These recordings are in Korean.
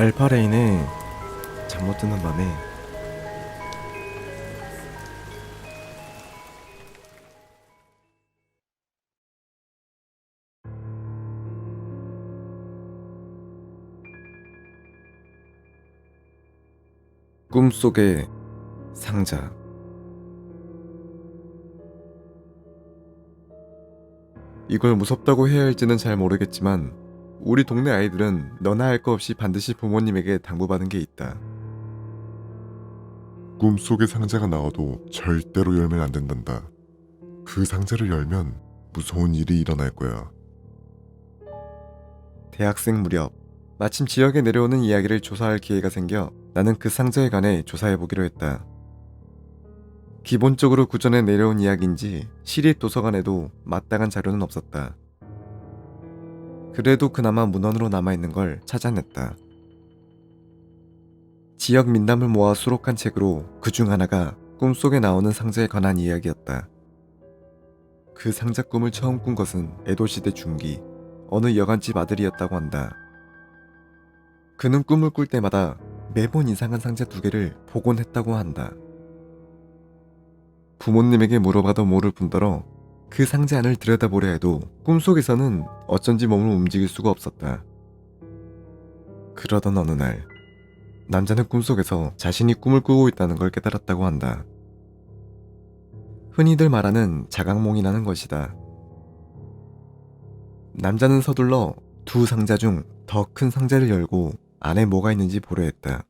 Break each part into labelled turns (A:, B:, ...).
A: 알파레인의 잠 못 드는 밤에. 꿈속의 상자. 이걸 무섭다고 해야 할지는 잘 모르겠지만 우리 동네 아이들은 너나 할거 없이 반드시 부모님에게 당부받은 게 있다.
B: 꿈속의 상자가 나와도 절대로 열면 안 된단다. 그 상자를 열면 무서운 일이 일어날 거야.
A: 대학생 무렵 마침 지역에 내려오는 이야기를 조사할 기회가 생겨 나는 그 상자에 관해 조사해 보기로 했다. 기본적으로 구전에 내려온 이야기인지 시립 도서관에도 마땅한 자료는 없었다. 그래도 그나마 문헌으로 남아있는 걸 찾아냈다. 지역 민담을 모아 수록한 책으로 그 중 하나가 꿈속에 나오는 상자에 관한 이야기였다. 그 상자 꿈을 처음 꾼 것은 에도시대 중기 어느 여관집 아들이었다고 한다. 그는 꿈을 꿀 때마다 매번 이상한 상자 두 개를 보곤 했다고 한다. 부모님에게 물어봐도 모를 뿐더러 그 상자 안을 들여다보려 해도 꿈속에서는 어쩐지 몸을 움직일 수가 없었다. 그러던 어느 날, 남자는 꿈속에서 자신이 꿈을 꾸고 있다는 걸 깨달았다고 한다. 흔히들 말하는 자각몽이라는 것이다. 남자는 서둘러 두 상자 중 더 큰 상자를 열고 안에 뭐가 있는지 보려 했다.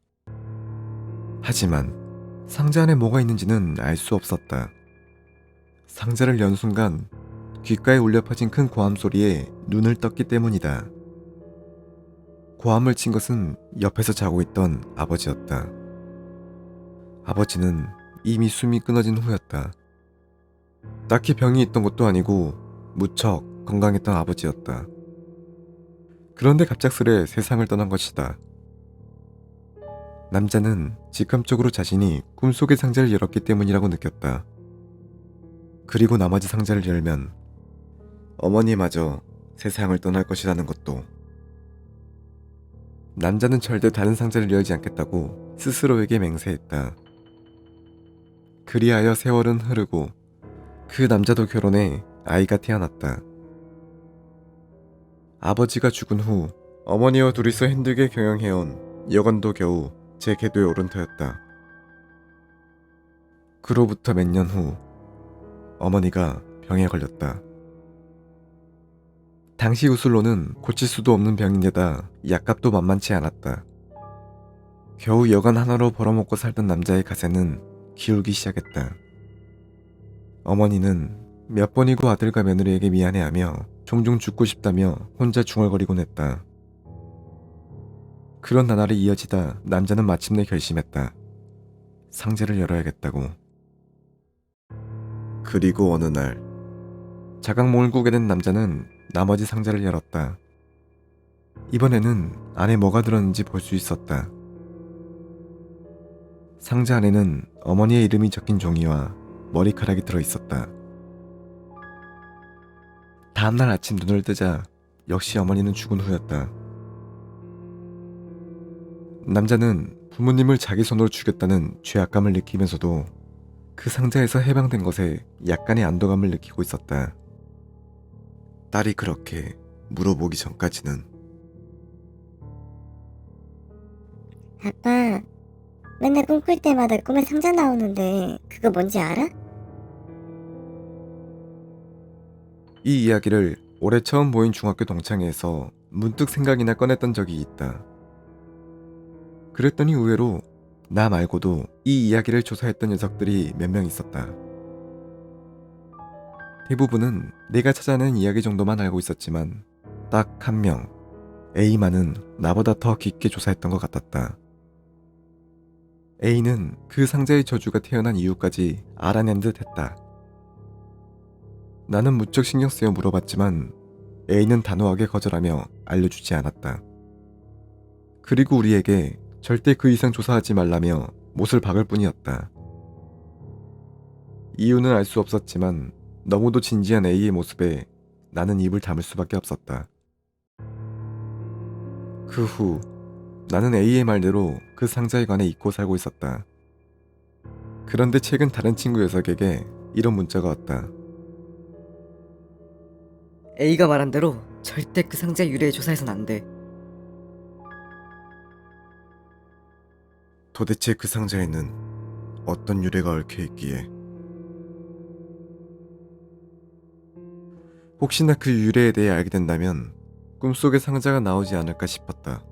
A: 하지만 상자 안에 뭐가 있는지는 알 수 없었다. 상자를 연 순간 귓가에 울려 퍼진 큰 고함 소리에 눈을 떴기 때문이다. 고함을 친 것은 옆에서 자고 있던 아버지였다. 아버지는 이미 숨이 끊어진 후였다. 딱히 병이 있던 것도 아니고 무척 건강했던 아버지였다. 그런데 갑작스레 세상을 떠난 것이다. 남자는 직감적으로 자신이 꿈속의 상자를 열었기 때문이라고 느꼈다. 그리고 나머지 상자를 열면 어머니마저 세상을 떠날 것이라는 것도. 남자는 절대 다른 상자를 열지 않겠다고 스스로에게 맹세했다. 그리하여 세월은 흐르고 그 남자도 결혼해 아이가 태어났다. 아버지가 죽은 후 어머니와 둘이서 힘들게 경영해온 여건도 겨우 제 궤도에 오른 터였다. 그로부터 몇 년 후 어머니가 병에 걸렸다. 당시 우술로는 고칠 수도 없는 병인데다 약값도 만만치 않았다. 겨우 여간 하나로 벌어먹고 살던 남자의 가세는 기울기 시작했다. 어머니는 몇 번이고 아들과 며느리에게 미안해하며 종종 죽고 싶다며 혼자 중얼거리곤 했다. 그런 나날이 이어지다 남자는 마침내 결심했다. 상자를 열어야겠다고. 그리고 어느 날 자각몽을 꾸게 된 남자는 나머지 상자를 열었다. 이번에는 안에 뭐가 들었는지 볼 수 있었다. 상자 안에는 어머니의 이름이 적힌 종이와 머리카락이 들어 있었다. 다음날 아침 눈을 뜨자 역시 어머니는 죽은 후였다. 남자는 부모님을 자기 손으로 죽였다는 죄악감을 느끼면서도 그 상자에서 해방된 것에 약간의 안도감을 느끼고 있었다. 딸이 그렇게 물어보기 전까지는
C: 아빠, 맨날 꿈꿀 때마다 꿈에 상자 나오는데 그거 뭔지 알아?
A: 이 이야기를 올해 처음 모인 중학교 동창회에서 문득 생각이나 꺼냈던 적이 있다. 그랬더니 의외로 나 말고도 이 이야기를 조사했던 녀석들이 몇 명 있었다. 대부분은 내가 찾아낸 이야기 정도만 알고 있었지만 딱 한 명, A만은 나보다 더 깊게 조사했던 것 같았다. A는 그 상자의 저주가 태어난 이유까지 알아낸 듯 했다. 나는 무척 신경 쓰여 물어봤지만 A는 단호하게 거절하며 알려주지 않았다. 그리고 우리에게 절대 그 이상 조사하지 말라며 못을 박을 뿐이었다. 이유는 알 수 없었지만 너무도 진지한 A의 모습에 나는 입을 다물 수밖에 없었다. 그 후 나는 A의 말대로 그 상자에 관해 잊고 살고 있었다. 그런데 최근 다른 친구 녀석에게 이런 문자가 왔다.
D: A가 말한 대로 절대 그 상자 유래에 조사해선 안 돼.
A: 도대체 그 상자에는 어떤 유래가 얽혀 있기에 혹시나 그 유래에 대해 알게 된다면 꿈속의 상자가 나오지 않을까 싶었다.